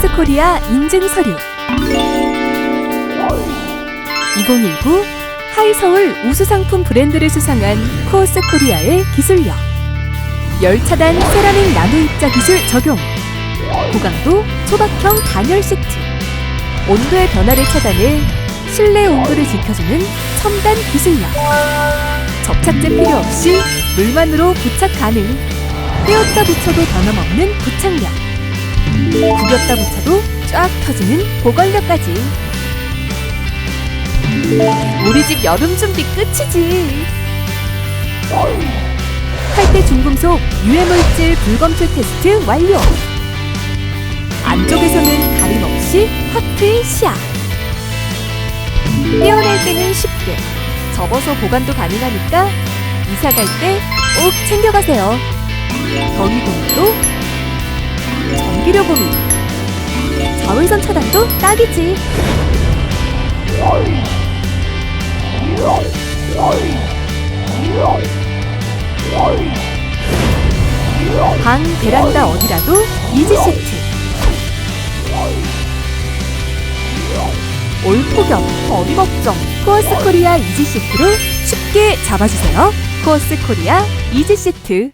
코리아 인증 서류. 2019 하이서울 우수상품 브랜드를 수상한 코어스 코리아의 기술력. 열차단 세라믹 나노 입자 기술 적용. 고강도 초박형 단열 시트. 온도의 변화를 차단해 실내 온도를 지켜주는 첨단 기술력. 접착제 필요 없이 물만으로 부착 가능. 떼었다 붙여도 변함없는 부착력 구겼다 붙여도 쫙 펴지는 보관력까지. 우리 집 여름 준비 끝이지. 탈대 중금속 유해물질 불검출 테스트 완료. 안쪽에서는 가림 없이 화트 시야. 떼어낼 때는 쉽게. 접어서 보관도 가능하니까 이사 갈 때 꼭 챙겨가세요. 더위 고민도 고민 자외선 차단도 딱이지. 방 베란다 어디라도 이지 시트. 올폭염 더위 걱정 코어스 코리아 이지 시트로 쉽게 잡아주세요. 코어스 코리아 이지 시트